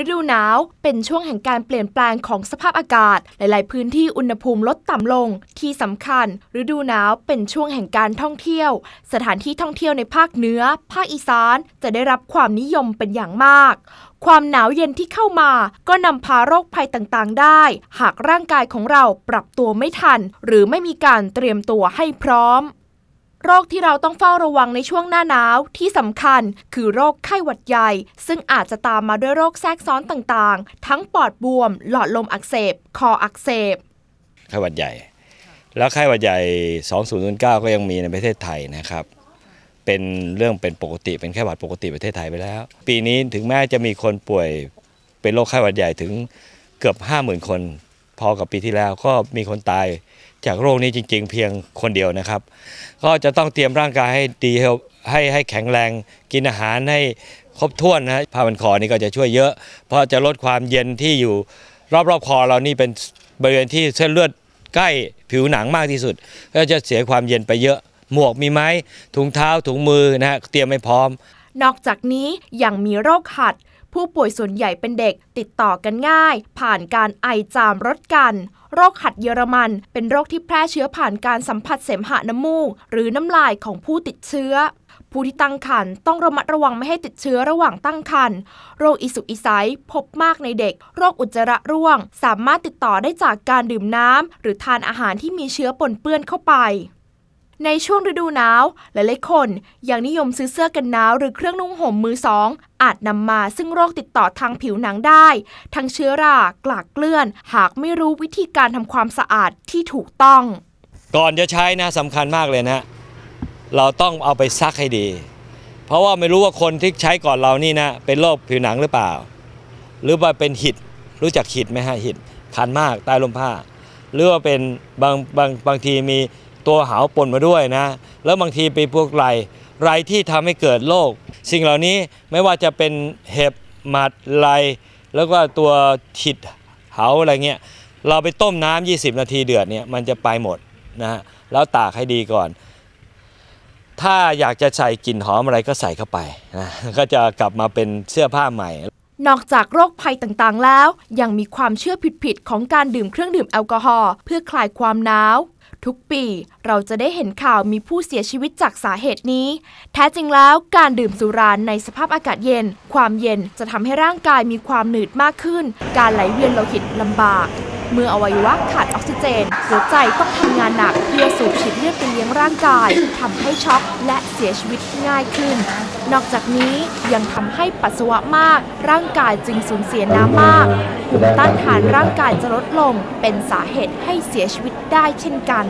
ฤดูหนาว เป็นช่วงแห่งการเปลี่ยนแปลงของสภาพอากาศ หลาย ๆ พื้นที่อุณหภูมิลดต่ำลง ที่สำคัญ ฤดูหนาวเป็นช่วงแห่งการท่องเที่ยว สถานที่ท่องเที่ยวในภาคเหนือ ภาคอีสาน จะได้รับความนิยมเป็นอย่างมากความหนาวเย็นที่เข้ามาก็นำพาโรคภัยต่างๆ ได้ หากร่างกายของเราปรับตัวไม่ทัน หรือไม่มีการเตรียมตัวให้พร้อม โรคที่เราต้องเฝ้าระวังในช่วงหน้าหนาวที่สำคัญ คือโรคไข้หวัดใหญ่ ซึ่งอาจจะตามมาด้วยโรคแทรกซ้อนต่างๆ ทั้งปอดบวม หลอดลมอักเสบ คออักเสบ ไข้หวัดใหญ่ แล้วไข้หวัดใหญ่ 2009 ก็ยังมีในประเทศไทยนะครับเป็นเรื่องเป็นปกติเป็นไข้หวัดปกติประเทศไทยไปแล้ว ปีนี้ถึงแม้จะมีคนป่วยเป็นโรคไข้หวัดใหญ่ถึงเกือบ 50,000 คน พอกับปีที่แล้วก็มีคนตาย จากโรคนี้จริง ๆ เพียงคนเดียวนะครับ ก็จะต้องเตรียมร่างกายให้ดีให้ให้แข็งแรงกินอาหารให้ครบถ้วนนะผ้าพันคอนี่ก็จะช่วยเยอะ เพราะจะลดความเย็นที่อยู่รอบๆคอเรานี่เป็นบริเวณที่เส้นเลือดใกล้ผิวหนังมากที่สุด ก็จะเสียความเย็นไปเยอะ หมวกมีไหมถุงเท้าถุงมือนะฮะเตรียมให้พร้อม นอกจากนี้ยังมีโรคหัด ผู้ป่วยส่วนใหญ่เป็นเด็กติดต่อกันง่าย ผ่านการไอจามรถกัน โรคหัดเยอรมัน เป็นโรคที่แพร่เชื้อผ่านการสัมผัสเสมหะน้ำมูก หรือน้ำลายของผู้ติดเชื้อ ผู้ที่ตั้งครรภ์ต้องระมัดระวังไม่ให้ติดเชื้อระหว่างตั้งครรภ์โรคอิสุกอิสัยพบมากในเด็ก โรคอุจจาระร่วง สามารถติดต่อได้จากการดื่มน้ำหรือทานอาหารที่มีเชื้อปนเปื้อนเข้าไป ในช่วงฤดูหนาว หลายๆคนยังนิยมซื้อเสื้อกันหนาว หรือเครื่องนุ่งห่มมือสอง อาจนำมาซึ่งโรคติดต่อทางผิวหนังได้ ทั้งเชื้อรากลากเกลื่อน หากไม่รู้วิธีการทำความสะอาดที่ถูกต้อง ก่อนจะใช้นะสำคัญมากเลยนะ เราต้องเอาไปซักให้ดี เพราะว่าไม่รู้ว่าคนที่ใช้ก่อนเรานี่นะ เป็นโรคผิวหนังหรือเปล่า หรือว่าเป็นหิดรู้จักหิดไหมฮะหิดคันมากใต้ลมผ้า หรือว่าเป็นบางบางบางทีมี ตัวหาวปนมาด้วยนะ แล้วบางทีเป็นพวกไรไรที่ทำให้เกิดโรคสิ่งเหล่านี้ไม่ว่าจะเป็นเห็บหมัดไรแล้วก็ตัวหิดเหาอะไรเงี้ยเราไปต้มน้ำ20 นาทีเดือดเนี่ยมันจะไปหมดนะฮะแล้วตากให้ดีก่อน ถ้าอยากจะใส่กลิ่นหอมอะไรก็ใส่เข้าไปนะก็จะกลับมาเป็นเสื้อผ้าใหม่ นอกจากโรคภัยต่างๆ แล้ว ยังมีความเชื่อผิดๆของการดื่มเครื่องดื่มแอลกอฮอล์เพื่อคลายความหนาว ทุกปีเราจะได้เห็นข่าวมีผู้เสียชีวิตจากสาเหตุนี้ แท้จริงแล้วการดื่มสุราในสภาพอากาศเย็น ความเย็นจะทำให้ร่างกายมีความหนืดมากขึ้น การไหลเวียนโลหิตลำบาก เมื่ออวัยวะขาดออกซิเจน หัวใจต้องทำงานหนัก เพื่อสูบฉีดเลือดไปเลี้ยงร่างกายทำให้ช็อกและเสียชีวิตง่ายขึ้น นอกจากนี้ยังทำให้ปัสสาวะมาก ร่างกายจึงสูญเสียน้ำมากภูมิต้านทานร่างกายจะลดลง เป็นสาเหตุให้เสียชีวิตได้เช่นกัน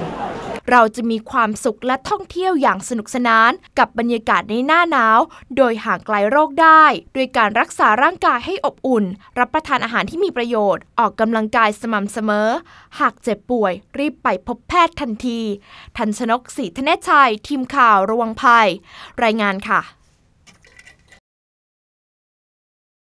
เราจะมีความสุขและท่องเที่ยวอย่างสนุกสนานกับบรรยากาศในหน้าหนาว โดยห่างไกลโรคได้ โดยการรักษาร่างกายให้อบอุ่น รับประทานอาหารที่มีประโยชน์ ออกกำลังกายสม่ำเสมอ หากเจ็บป่วย รีบไปพบแพทย์ทันที ทันชนกศรีธเนศชัย ทีมข่าวระวังภัย รายงานค่ะ